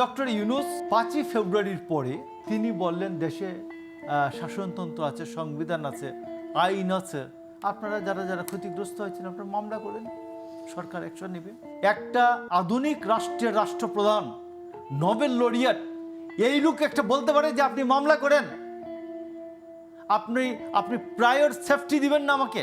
Doctor Yunus পাঁচই ফেব্রুয়ারির পরে তিনি বললেন দেশে শাসনতন্ত্র আছে সংবিধান আছে আইন আছে। আপনারা যারা যারা ক্ষতিগ্রস্ত হয়েছেন আপনারা মামলা করেন সরকার অ্যাকশন নেবে। একটা আধুনিক রাষ্ট্রের রাষ্ট্রপ্রধান নোবেল লরিয়াট এই লোক একটা বলতে পারে যে আপনি মামলা করেন। আপনি আপনি প্রায়র সেফটি দিবেন না আমাকে।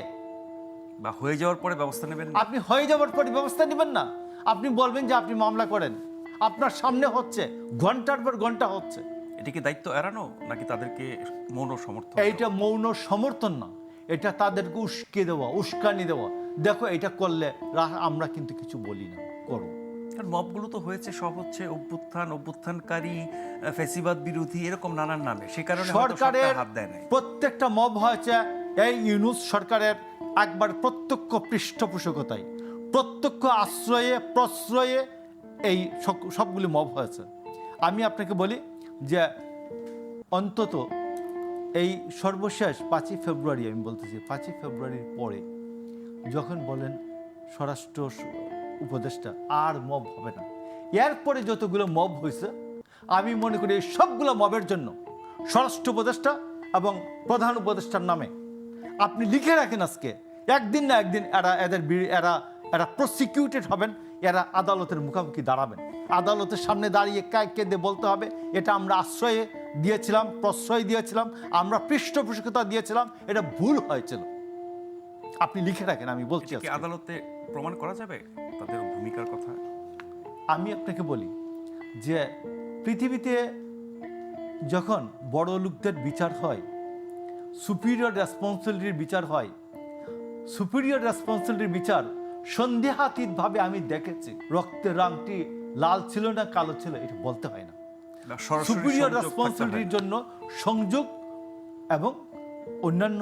বা হয়ে যাওয়ার পরে ব্যবস্থা নেবেন আপনি হয়ে যাওয়ার পরে ব্যবস্থা নেবেন না। আপনি বলবেন যে আপনি মামলা করেন। আপনার সামনে হচ্ছে ঘণ্টার পর ঘণ্টা হচ্ছে। এটা কি দায়িত্ব এড়ানো নাকি তাদেরকে মৌন সমর্থন এইটা মৌন সমর্থন না এটা তাদেরকে উস্কে দেওয়া উস্কানি দেওয়া। দেখো এটা করলে আমরা কিন্তু কিছু বলি না করো। কারণ মবগুলো তো হয়েছে সব হচ্ছে অভ্যুত্থান অভ্যুত্থানকারী আহ, ফ্যাসিবাদ বিরোধী এরকম নানান নামে। সে কারণে সরকারের হাত দেয় নাই। প্রত্যেকটা মব হয়েছে এই ইউনুস সরকারের একবার প্রত্যক্ষ পৃষ্ঠপোষকতায় প্রত্যক্ষ আশ্রয়ে প্রশ্রয়ে এই সব- সবগুলি মব হয়েছে। আমি আপনাকে বলি যে অন্তত এই সর্বশেষ পাঁচই ফেব্রুয়ারি, আমি বলতেছি পাঁচই ফেব্রুয়ারির পরে যখন বলেন স্বরাষ্ট্র উপদেষ্টা, আর মব হবে না। এরপরে যতগুলো মব হয়েছে, আমি মনে করি সবগুলো মবের জন্য স্বরাষ্ট্র উপদেষ্টা এবং প্রধান উপদেষ্টার নামে। আপনি লিখে রাখেন আজকে, একদিন না একদিন এরা এদের এরা এরা প্রসিকিউটেড হবেন এরা আদালতের মুখোমুখি দাঁড়াবেন। আদালতের সামনে দাঁড়িয়ে কায় কেঁদে বলতে হবে এটা আমরা আশ্রয়ে দিয়েছিলাম প্রশ্রয় দিয়েছিলাম আমরা পৃষ্ঠপোষকতা দিয়েছিলাম এটা ভুল হয়েছিল। আপনি লিখে রাখেন আমি বলছি আদালতে প্রমাণ করা যাবে? তাদের ভূমিকার কথা? আমি আপনাকে বলি যে পৃথিবীতে যখন বড় লোকদের বিচার হয় সুপিরিয়র রেসপন্সিবিলিটির বিচার হয় সুপিরিয়র রেসপন্সিবিলিটির বিচার সন্দেহাতীতভাবে আমি দেখেছি রক্তের রংটি লাল ছিল না কালো ছিল এটা বলতে হয় না সুপিরিয়র। রেসপন্সিবিলিটির জন্য সংযোগ এবং অন্যান্য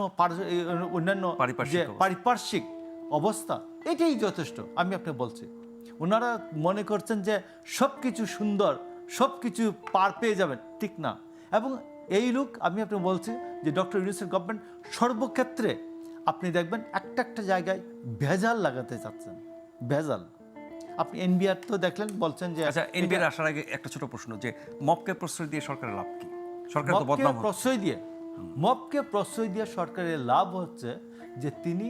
অন্যান্য পারিপার্শ্বিক যে অবস্থা। পারিপার্শ্বিক অবস্থা এটাই যথেষ্ট আমি আপনাকে বলছি ওনারা মনে করছেন যে সব কিছু সুন্দর সব কিছু পার পেয়ে যাবেন ঠিক না এবং এই লোক আমি আপনাকে বলছি যে ডক্টর ইউনিসের গভর্নমেন্ট সর্বক্ষেত্রে আপনি দেখবেন একটা একটা জায়গায় ভেজাল লাগাতে চাচ্ছেন। ভেজাল। আপনি এনবিআর তো দেখলেন বলছেন যে আচ্ছা এনবিআর আসার আগে একটা ছোট প্রশ্ন যে মবকে প্রশ্রয় দিয়ে সরকারের লাভ কি? সরকার তো বদনাম হচ্ছে। প্রশ্রয় দিয়ে মবকে প্রশ্রয় দিয়ে সরকারের লাভ হচ্ছে যে তিনি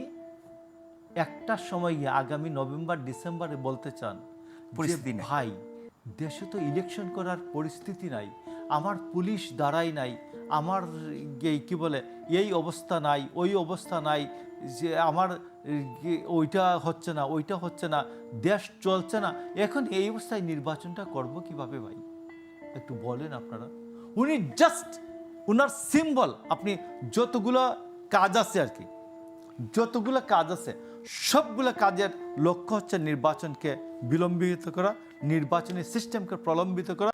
একটা সময় গিয়ে আগামী নভেম্বর ডিসেম্বরে বলতে চান পরিস্থিতি ভাই দেশে তো ইলেকশন করার পরিস্থিতি নাই আমার পুলিশ দাঁড়াই নাই আমার কি বলে, এই অবস্থা নাই, ওই অবস্থা নাই, যে আমার ওইটা হচ্ছে না, ওইটা হচ্ছে না, দেশ চলছে না। এখন এই অবস্থায় নির্বাচনটা করব কীভাবে ভাই? একটু বলেন আপনারা। উনি জাস্ট উনার সিম্বল আপনি যতগুলো কাজ আছে আর কি, যতগুলো কাজ আছে, সবগুলো কাজের লক্ষ্য হচ্ছে নির্বাচনকে বিলম্বিত করা, নির্বাচনী সিস্টেমকে প্রলম্বিত করা।